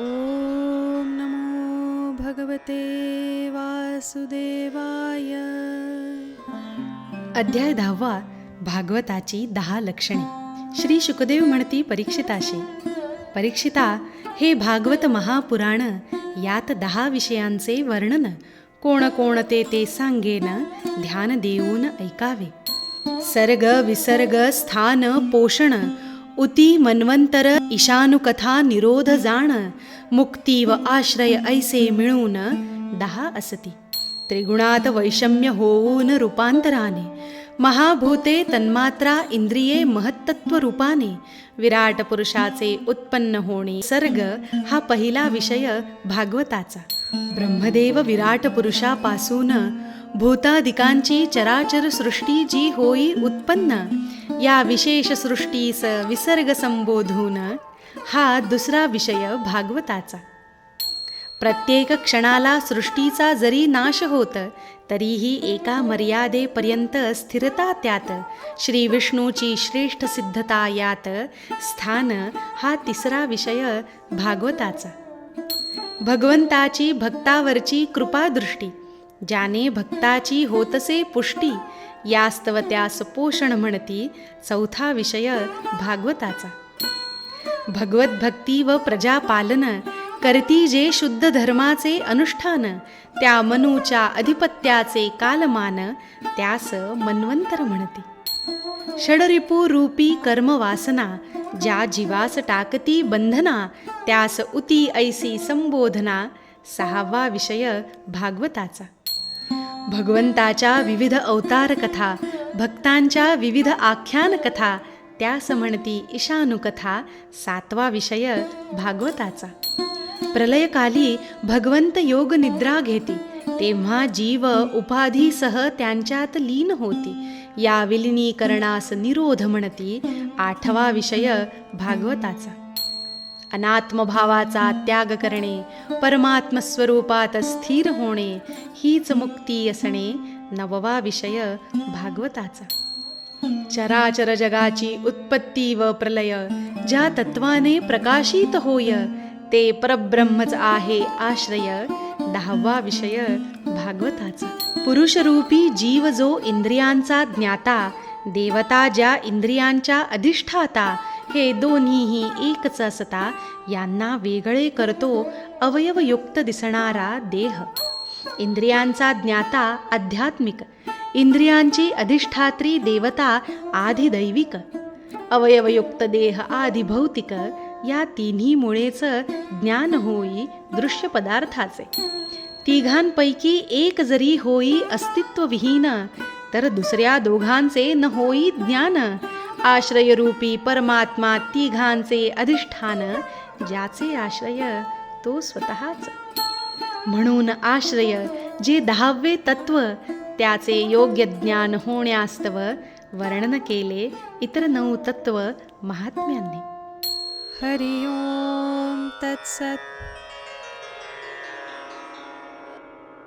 ॐ नमो भगवते वासुदेवाय. अध्याय दहावा भागवताची दहा लक्षणे. श्री शुकदेव म्हणती परीक्षिताशी परीक्षिता हे भागवत महापुराण यात दहा विषयांचे वर्णन. कोण कोणते ते सांगेन ध्यान देऊन ऐकावे. सर्ग विसर्ग स्थान पोषण उती मन्वंतर ईशानुकथा निरोध जाण मुक्ती व आश्रय ऐसे मिळून दहा असती. त्रिगुणात वैषम्य होऊन रूपांतराने महाभूते तन्मात्रा इंद्रिये महत्तत्व रूपाने विराट पुरुषाचे उत्पन्न होणे सर्ग हा पहिला विषय भागवताचा. ब्रह्मदेव विराट पुरुषापासून भूतादिकांची चराचर सृष्टी जी होई उत्पन्न या विशेष सृष्टीस विसर्ग संबोधून हा दुसरा विषय भागवताचा. प्रत्येक क्षणाला सृष्टीचा जरी नाश होत तरीही एका मर्यादेपर्यंत स्थिरता त्यात. श्रीविष्णूची श्रेष्ठ सिद्धता यात स्थान हा तिसरा विषय भागवताचा. भगवंताची भक्तावरची कृपादृष्टी. ज्याने भक्ताची होतसे पुष्टी यास्तव त्यास पोषण म्हणती चौथा विषय भागवताचा. भगवत भक्ती व प्रजापालन करती जे शुद्ध धर्माचे अनुष्ठान त्या मनूच्या अधिपत्याचे कालमान त्यास मन्वंतर म्हणते. षडरिपू रूपी कर्मवासना ज्या जीवास टाकती बंधना त्यास उती ऐसी संबोधना सहावा विषय भागवताचा. भगवंताच्या विविध अवतार कथा भक्तांच्या विविध आख्यान कथा त्यास म्हणती ईशानुकथा सातवा विषय भागवताचा. प्रलयकाली भगवंत योग निद्रा घेती तेव्हा जीव उपाधीसह त्यांच्यात लीन होती. या विलिनीकरणास निरोध म्हणती आठवा विषय भागवताचा. अनात्मभावाचा त्याग करणे परमात्मस्वरूपात स्थिर होणे हीच मुक्ती असणे नववा विषय भागवताचा. चराचर जगाची उत्पत्ती व प्रलय ज्या तत्वाने प्रकाशित होय ते परब्रह्मच आहे आश्रय दहावा विषय भागवताचा. पुरुषरूपी जीव जो इंद्रियांचा ज्ञाता देवता ज्या इंद्रियांच्या अधिष्ठाता हे दोन्हीही एकच असता. यांना वेगळे करतो अवयवयुक्त दिसणारा देह. इंद्रियांचा ज्ञाता आध्यात्मिक. इंद्रियांची अधिष्ठात्री देवता आधिदैविक. अवयवयुक्त देह आधिभौतिक. या तिन्हीमुळेच ज्ञान होई दृश्य पदार्थाचे. तिघांपैकी एक जरी होई अस्तित्वविहीन तर दुसऱ्या दोघांचे न होई ज्ञान. आश्रयरूपी परमात्मा तिघांचे अधिष्ठान ज्याचे आश्रय तो स्वतःच. म्हणून आश्रय जे दहावे तत्व त्याचे योग्य ज्ञान होण्यास्तव वर्णन केले इतर नऊ तत्व महात्म्यांनी. हरि ओम तत्सत.